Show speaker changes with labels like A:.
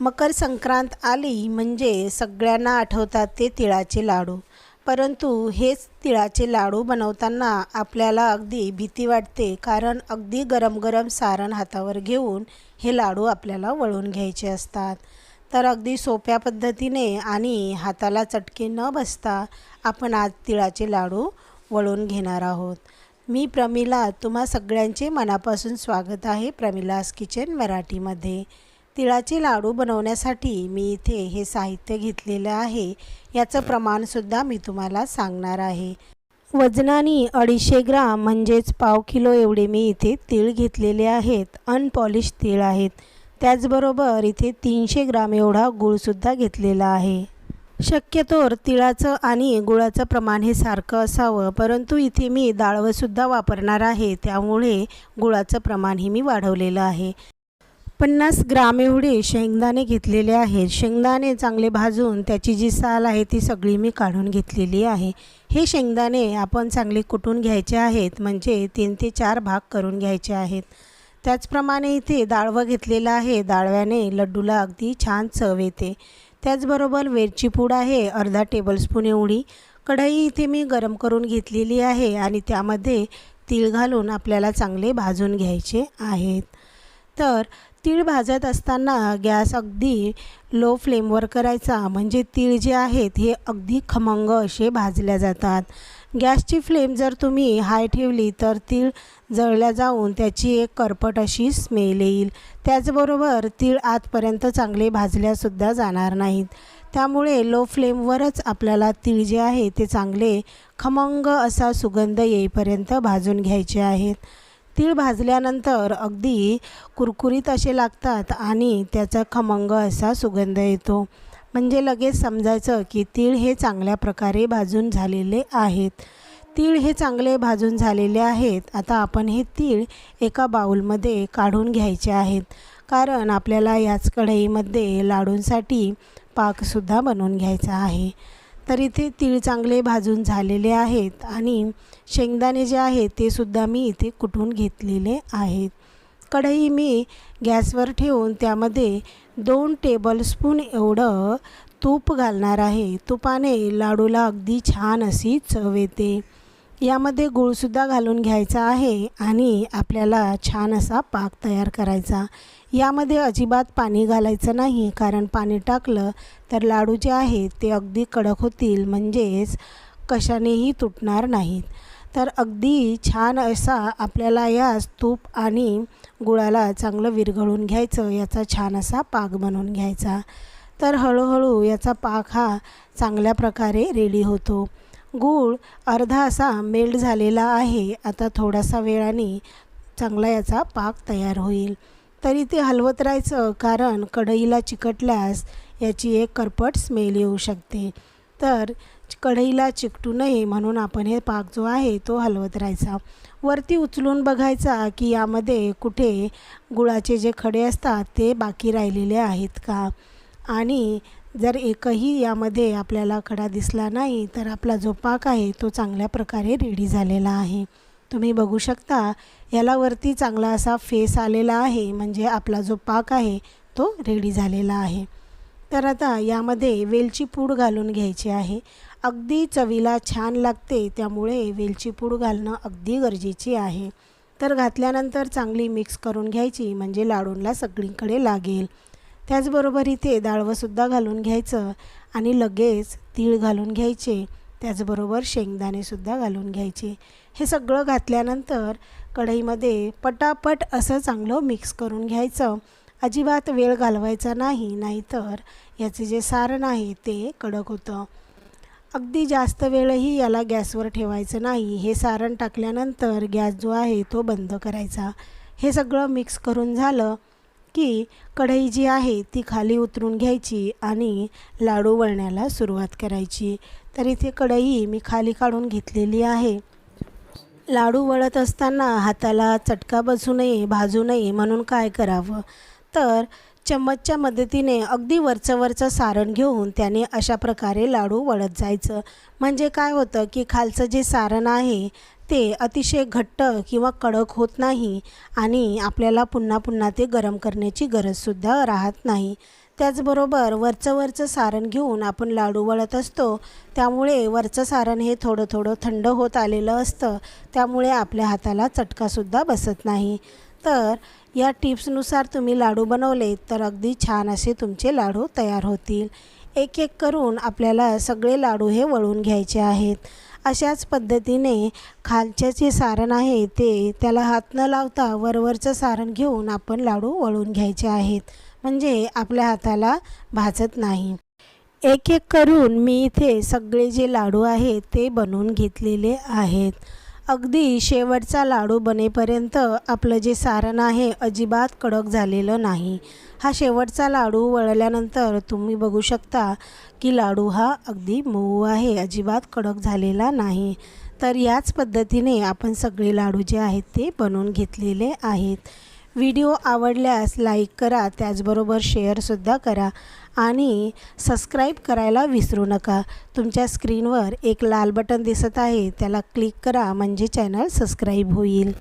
A: मकर संक्रांत आली म्हणजे सगळ्यांना आठवतात ते तिळाचे लाडू. परंतु हेच तिळाचे लाडू बनवताना आपल्याला अगदी भीती वाटते कारण अगदी गरम गरम सारण हातावर घेऊन हे लाडू आपल्याला वळून घ्यायचे असतात. तर अगदी सोप्या पद्धतीने आणि हाताला चटके न बसता आपण आज तिळाचे लाडू वळून घेणार आहोत. मी प्रमिला तुम्हा सगळ्यांचे मनापासून स्वागत आहे प्रमिलास किचन मराठीमध्ये. तिळाचे लाडू बनवण्यासाठी मी इथे हे साहित्य घेतलेलं आहे. याचं प्रमाणसुद्धा मी तुम्हाला सांगणार आहे. वजनाने अडीचशे ग्राम म्हणजेच पाव किलो एवढे मी इथे तीळ घेतलेले आहेत. अनपॉलिश तीळ आहेत. त्याचबरोबर इथे तीनशे ग्राम एवढा गूळसुद्धा घेतलेला आहे. शक्यतोर तिळाचं आणि गुळाचं प्रमाण हे सारखं असावं परंतु इथे मी डाळवंसुद्धा वापरणार आहे. त्यामुळे गुळाचं प्रमाणही मी वाढवलेलं आहे. पन्नास ग्राम एवढे शेंगदाणे घेतलेले आहेत. शेंगदाणे चांगले भाजून त्याची जी साल आहे ती सगळी मी काढून घेतलेली आहे. हे शेंगदाणे आपण चांगले कुटून घ्यायचे आहेत म्हणजे तीन ते चार भाग करून घ्यायचे आहेत. त्याचप्रमाणे इथे डाळवं घेतलेलं आहे. डाळव्याने लड्डूला अगदी छान चव येते. त्याचबरोबर वेलची पूड आहे अर्धा टेबलस्पून एवढी. कढई इथे मी गरम करून घेतलेली आहे आणि त्यामध्ये तीळ घालून आपल्याला चांगले भाजून घ्यायचे आहेत. तर तीळ भाजत असताना गॅस अगदी लो फ्लेमवर करायचा. म्हणजे तीळ जे आहेत हे अगदी खमंग असे भाजल्या जातात. गॅसची फ्लेम जर तुम्ही हाय ठेवली तर तीळ जळल्या जाऊन त्याची एक करपट अशी स्मेल येईल. त्याचबरोबर तीळ आतपर्यंत चांगले भाजल्यासुद्धा जाणार नाहीत. त्यामुळे लो फ्लेमवरच आपल्याला तीळ जे आहे ते चांगले खमंग असा सुगंध येईपर्यंत भाजून घ्यायचे आहेत. तीळ भाजल्यानंतर अगदी कुरकुरीत असे लागतात आणि त्याचा खमंग असा सुगंध येतो. म्हणजे लगेच समजायचं की तीळ हे चांगल्या प्रकारे भाजून झालेले आहेत. तीळ हे चांगले भाजून झालेले आहेत. आता आपण हे तीळ एका बाऊलमध्ये काढून घ्यायचे आहेत. कारण आपल्याला याच कढईमध्ये लाडूंसाठी पाकसुद्धा बनवून घ्यायचा आहे. तर इथे तीळ चांगले भाजून झालेले आहेत आणि शेंगदाणे जे आहेत ते सुद्धा मी इथे कुठून घेतलेले आहेत. कढई मी गॅसवर ठेवून त्यामध्ये दोन टेबलस्पून एवढं तूप घालणार आहे. तुपाने लाडूला अगदी छान अशी चव येते. यामध्ये गूळसुद्धा घालून घ्यायचा आहे आणि आपल्याला छान असा पाक तयार करायचा. यामध्ये अजिबात पाणी घालायचं नाही कारण पाणी टाकलं तर लाडू जे आहेत ते अगदी कडक होतील म्हणजेच कशानेही तुटणार नाहीत. तर अगदी छान असा आपल्याला या तूप आणि गुळाला चांगलं विरघळून घ्यायचं याचा छान असा पाक बनवून घ्यायचा. तर हळूहळू याचा पाक हा चांगल्या प्रकारे रेडी होतो. गूळ अर्धा असा मेल्ट झालेला आहे. आता थोडासा वेळाने चांगला याचा पाक तयार होईल. तरी ते हलवत राहायचं कारण कढईला चिकटल्यास याची एक करपट स्मेल येऊ शकते. तर कढईला चिकटू नये म्हणून आपण हे पाक जो आहे तो हलवत राहायचा. वरती उचलून बघायचा की यामध्ये कुठे गुळाचे जे खडे असतात ते बाकी राहिलेले आहेत का? आणि जर एकही यामध्ये आपल्याला खडा दिसला नाही तर आपला जो पाक आहे तो चांगल्या प्रकारे रेडी झालेला आहे. तुम्ही बघू शकता याला वरती चांगला असा फेस आलेला आहे म्हणजे आपला जो पाक आहे तो रेडी झालेला आहे. तर आता यामध्ये वेलची पूड घालून घ्यायची आहे. अगदी चवीला छान लागते त्यामुळे वेलची पूड घालणं अगदी गरजेची आहे. तर घातल्यानंतर चांगली मिक्स करून घ्यायची म्हणजे लाडूंला सगळीकडे लागेल. त्याचबरोबर इथे डाळवंसुद्धा घालून घ्यायचं आणि लगेच तीळ घालून घ्यायचे. त्याचबरोबर शेंगदाणेसुद्धा घालून घ्यायचे. हे सगळं घातल्यानंतर कढईमध्ये पटापट असं चांगलं मिक्स करून घ्यायचं. अजिबात वेळ घालवायचा नाही नाहीतर याचे जे सारण आहे ते कडक होतं. अगदी जास्त वेळही याला गॅसवर ठेवायचं नाही. हे सारण टाकल्यानंतर गॅस जो आहे तो बंद करायचा. हे सगळं मिक्स करून झालं. की कढई जी आहे ती खाली उतरून घ्यायची आणि लाडू वळण्याला सुरुवात करायची. तर इथे कढई मी खाली काढून घेतलेली आहे. लाडू वळत असताना हाताला चटका बसू नये भाजू नये म्हणून काय करावं? तर चम्मचच्या मदतीने अगदी वरचं वरचं सारण घेऊन त्याने अशा प्रकारे लाडू वळत जायचं. म्हणजे काय होतं की खालचं जे सारण आहे ते अतिशय घट्ट किंवा कडक होत नाही आणि आपल्याला पुन्हा पुन्हा ते गरम करण्याची गरजसुद्धा राहत नाही. त्याचबरोबर वरचं वरचं सारण घेऊन आपण लाडू वळत असतो त्यामुळे वरचं सारण हे थोडं थोडं थंड होत आलेलं असतं त्यामुळे आपल्या हाताला चटकासुद्धा बसत नाही. तर या टिप्सनुसार तुम्ही लाडू बनवले तर अगदी छान असे तुमचे लाडू तयार होतील. एक एक करून आपल्याला सगळे लाडू हे वळून घ्यायचे आहेत. अशाच पद्धतीने खालचे जे सारण आहे ते त्याला हात न लावता वरवरचं सारण घेऊन आपण लाडू वळून घ्यायचे आहेत. म्हणजे आपल्या हाताला भाजत नाही. एक एक करून मी इथे सगळे जे लाडू आहेत ते बनवून घेतलेले आहेत. अगदी शेवटचा लाडू बनेपर्यंत आपलं जे सारण आहे अजिबात कडक झालेलं नाही. हा शेवटचा लाडू वळल्यानंतर तुम्ही बघू शकता की लाडू हा अगदी मऊ आहे अजिबात कडक झालेला नाही. तर याच पद्धतीने आपण सगळे लाडू जे आहेत ते बनवून घेतलेले आहेत. व्हिडिओ आवडल्यास लाईक करा त्याचबरोबर शेअरसुद्धा करा आणि सबस्क्राईब करायला विसरू नका. तुमच्या स्क्रीनवर एक लाल बटन दिसत आहे त्याला क्लिक करा म्हणजे चॅनल सबस्क्राईब होईल.